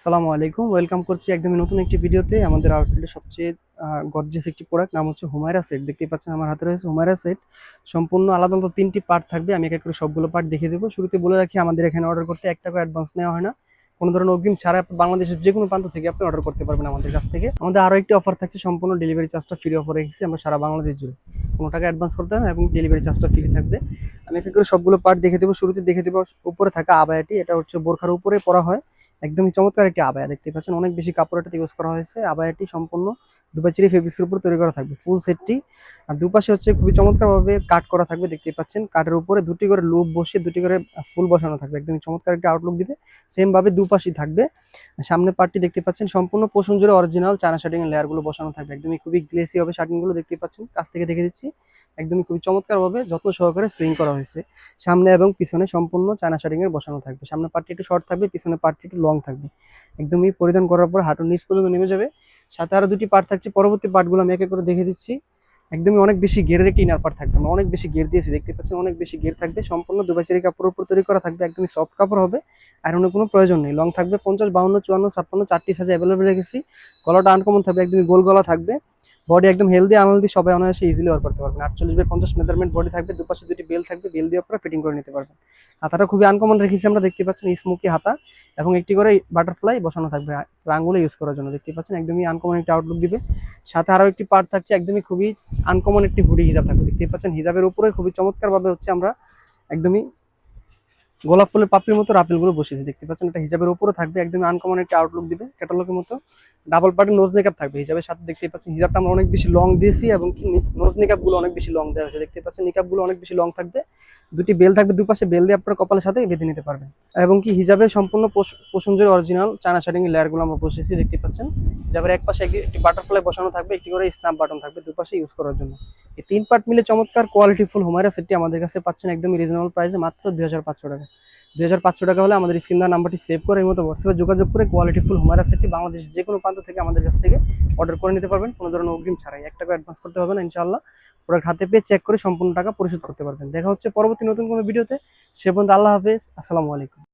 আসসালামু আলাইকুম। ওয়েলকাম করছি একদমই নতুন একটি ভিডিওতে। আমাদের আউটলেটের সবচেয়ে গর্জেস একটি প্রোডাক্ট নাম হচ্ছে হুমায়রা সেট দেখতেই পাচ্ছেন আমার হাতে রয়েছে হুমায়রা সেট সম্পূর্ণ আলাদা আলাদা তিনটি পার্ট থাকবে। আমি এক এক করে সবগুলো পার্ট দেখিয়ে দেবো। শুরুতে বলে রাখি, আমাদের এখানে অর্ডার করতে এক টাকা অ্যাডভান্স নেওয়া হয় না। কোনো ধরনের অগ্রিম ছাড়া আপনি বাংলাদেশের যে কোনো প্রান্ত থেকে আপনি অর্ডার করতে পারবেন আমাদের কাছ থেকে। আমাদের আরও একটি অফার থাকছে সম্পূর্ণ ডেলিভারি চার্জটা ফ্রি অফার রেখেছি, আমরা সারা বাংলাদেশ জুড়ে। কোনো টাকা অ্যাডভান্স করতে হবে এবং ডেলিভারি চার্জটা ফ্রি থাকবে। আমি এক করে সবগুলো পার্ট দেখে দেবো, শুরুতে দেখে দেবো, উপরে থাকা আবায়াটি, এটা হচ্ছে বোরখার উপরে পরা হয়। একদমই চমৎকার একটি আবায়া, দেখতে পাচ্ছেন অনেক বেশি কাপড় এটাতে ইউজ করা হয়েছে। আবায়াটি সম্পূর্ণ দুপাচিরি ফেব্রিক্সের উপর তৈরি করা থাকবে ফুল সেটটি আর দুপাশে হচ্ছে খুবই চমৎকারভাবে কাট করা থাকবে, দেখতেই পাচ্ছেন। কাটের উপরে দুটি করে লুপ বসিয়ে দুটি করে ফুল বসানো থাকবে। একদম চমৎকার একটি আউটলুক দিবে। সেম ভাবে দুপাশই থাকবে। সামনে পার্টটি দেখতে পাচ্ছেন, সম্পূর্ণ পোষণ জুড়ে অরিজিনাল চায়না শার্টিং লেয়ারগুলো বসানো থাকবে। একদমই খুবই গ্লেসি হবে শার্টিংগুলো দেখতে পাচ্ছেন। কাছ থেকে দেখে দিচ্ছি। একদমই খুবই চমৎকারভাবে যত্ন সহকারে সুইং করা হয়েছে। সামনে এবং পিছনে সম্পূর্ণ চায়না শার্টিং এর বসানো থাকবে। সামনে পার্টটি একটু শর্ট থাকবে পিছনে পার্টটি একটু লং থাকবে। একদমই পরিধান করার পর হাঁটুর নিচ পর্যন্ত নেমে যাবে। সাথে আরও দুটি পার্ট থাকছে। পরবর্তী পার্টগুলো আমি এক করে দেখে দিচ্ছি। একদমই অনেক বেশি গেরের একটি ইনার পার্ট থাকবে। আমরা অনেক বেশি গের দিয়েছি, দেখতে পাচ্ছেন অনেক বেশি গের থাকবে। সম্পূর্ণ দুবাচারি কাপড় উপর তৈরি করা থাকবে। একদমই সফট কাপড় হবে। আর অন্য কোনো প্রয়োজন নেই। লং থাকবে পঞ্চাশ, বাউন্ন, চুয়ান্ন, ছাপ্পান্ন, চারটি সাইজে অ্যাভেলেবেল রেখেছি। গলাটা আনকমন থাকবে। একদমই গোল গলা থাকবে। বডি একদম হেলদি আনহেলদি সবাই অনায়াসে ইজিলি ওয়ার করতে পারবেন। আটচল্লিশ বাই পঞ্চাশ মেজারমেন্ট বডি থাকবে, দুপাশে দুটি বেল থাকবে বেল দিয়ে আপনারা ফিটিং করে নিতে পারবেন। হাতাটা খুবই আনকমন রেখেছি, আমরা দেখতে পাচ্ছেন স্মোকি হাতা এবং একটি করে বাটারফ্লাই বসানো থাকবে আঙুলে ইউজ করার জন্য। দেখতে পাচ্ছেন একদমই আনকমন একটি আউটলুক দিবে। সাথে আরও একটি পার্ট থাকছে, একদমই খুবই আনকমন একটি হুডি হিজাব থাকবে। দেখতে পাচ্ছেন হিজাবের উপরে খুবই চমৎকারভাবে হচ্ছে আমরা একদমই গোলাপ ফুলের পাপড়ির মতো রাপেলগুলো বসিয়েছি, দেখতে পাচ্ছেন? এটা হিসাবের উপরে থাকবে একদম আনকমন একটা আউটলুক দিবে ক্যাটালগের মতো। ডাবল পার্টের নোজ মেকআপ থাকবে হিজাবের সাথে দেখতে পাচ্ছেন? হিজাবটা আমরা অনেক বেশি লং দিয়েছি এবং নোজ মেকআপগুলো অনেক বেশি লং দেওয়া হয়েছে দেখতে পাচ্ছেন? মেকআপগুলো অনেক বেশি লং থাকবে। দুটি বেল থাকবে দুপাশে, বেল দিয়ে আপনার কপালের সাথে বেঁধে নিতে পারবেন। এবং কি, হিজাবের সম্পূর্ণ পছন্দের অরিজিনাল চানা শাড়িং লেয়ারগুলো আমরা বসেছি দেখতে পাচ্ছেন। হিজাবের এক পাশে একটি বাটারফ্লাই বসানো থাকবে, একটি করে স্ন্যাপ বাটন থাকবে দুপাশে ইউজ করার জন্য। এই তিন পার্ট মিলে চমৎকার কোয়ালিটি ফুল হুমায়রা সেটটি আমাদের কাছে পাচ্ছেন একদম রিজনেবল প্রাইসে মাত্র দুই হাজার পাঁচশো টাকা। দুই হাজার পাঁচশো টাকা হলে আমাদের স্ক্রিন দেওয়ার নাম্বারটি সেভ করে এই মতো হোয়াটসঅ্যাপে যোগাযোগ করে কোয়ালিটি ফুল হোমারা সেটটি বাংলাদেশের যে কোনো প্রান্ত থেকে আমাদের কাছ থেকে অর্ডার করে নিতে পারবেন। কোনো ধরনের অগ্রিম ছাড়াই। এক টাকা অ্যাডভান্স করতে হবে না ইনশাল্লাহ প্রোডাক্ট হাতে পেয়ে চেক করে সম্পূর্ণ টাকা পরিশোধ করতে পারবেন। দেখা হচ্ছে পরবর্তী নতুন কোনো ভিডিওতে সে পর্যন্ত আল্লাহ হাফেজ। আসসালামু আলাইকুম।